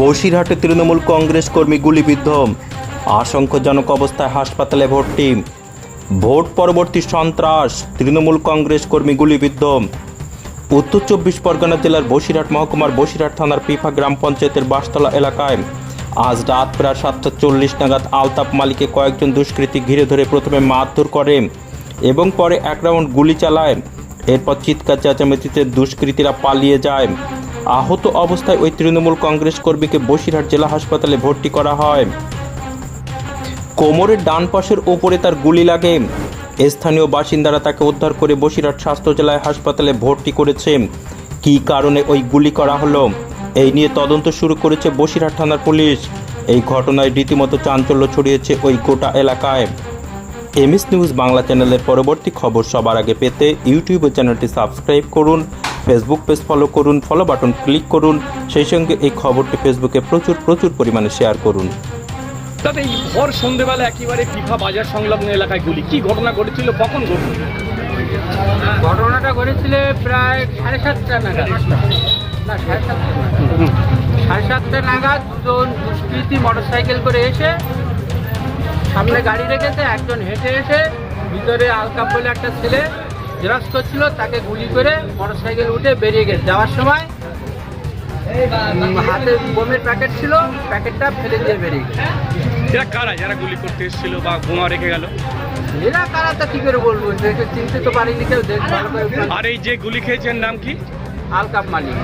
বসিরহাটে তৃণমূল কংগ্রেস কর্মী গুলিবিদ্ধ। আশঙ্কাজনক অবস্থায় হাসপাতালে ভর্তি। ভোট পরবর্তী সন্ত্রাস, তৃণমূল কংগ্রেস কর্মী গুলিবিদ্ধ। উত্তর চব্বিশ পরগনা জেলার বসিরহাট মহকুমার বসিরহাট থানার পিফা গ্রাম পঞ্চায়েতের বাসতলা এলাকায় আজ রাত প্রায় সাতটা চল্লিশ নাগাদ আলতাপ মালিকে কয়েকজন দুষ্কৃতী ঘিরে ধরে প্রথমে মারধর করে এবং পরে এক রাউন্ড গুলি চালায়। এরপর চিৎকার, চেঁচামেচিতে দুষ্কৃতীরা পালিয়ে যায়। আহত অবস্থায় ওই তৃণমূল কংগ্রেস কর্মীকে বসিরহাট জেলা হাসপাতালে ভর্তি করা হয়। কোমরের ডান পাশের ওপরে তার গুলি লাগে। স্থানীয় বাসিন্দারা তাকে উদ্ধার করে বসিরহাট স্বাস্থ্য জেলায় হাসপাতালে ভর্তি করেছে। কী কারণে ওই গুলি করা হলো? এই নিয়ে তদন্ত শুরু করেছে বসিরহাট থানার পুলিশ। এই ঘটনায় রীতিমতো চাঞ্চল্য ছড়িয়েছে ওই গোটা এলাকায়। এমএস নিউজ বাংলা চ্যানেলের পরবর্তী খবর সবার আগে পেতে ইউটিউব চ্যানেলটি সাবস্ক্রাইব করুন ফেসবুক পেজ ফলো করুন ফলো বাটন ক্লিক করুন সেই সঙ্গে এই খবরটি ফেসবুকে প্রচুর প্রচুর পরিমাণে শেয়ার করুন। তাতে এই ভর সন্ধেবেলা একেবারে ফিফা বাজার সংলগ্ন এলাকায় গুলি। কি ঘটনা ঘটেছিল? কখন ঘটল? ঘটনাটা ঘটেছিল প্রায় সাড়ে সাতটা নাগাদ। না সাড়ে সাতটা সাড়ে সাতটা নাগাদ দুজন দুষ্কৃতী মোটরসাইকেল করে এসে সামনে গাড়ি রেখেছে একজন হেঁটে এসে ভিতরে আলকাপ বলে একটা ছেলে জেরক্স করছিল তাকে গুলি করে মোটরসাইকেল উঠে বেরিয়ে গেছে। যাওয়ার সময় হাতে বোমের প্যাকেট ছিল প্যাকেটটা ফেলে দিয়ে বেরিয়ে গেছে। এরা কারা? যারা গুলি করতে এসেছিল বা বোমা রেখে গেল? এরা কারা তা কি করে বলব? চিনতে তো পারিনি কেউ দেখ আর এই যে গুলি খেয়েছেন নাম কি? আলকাপ মালিক।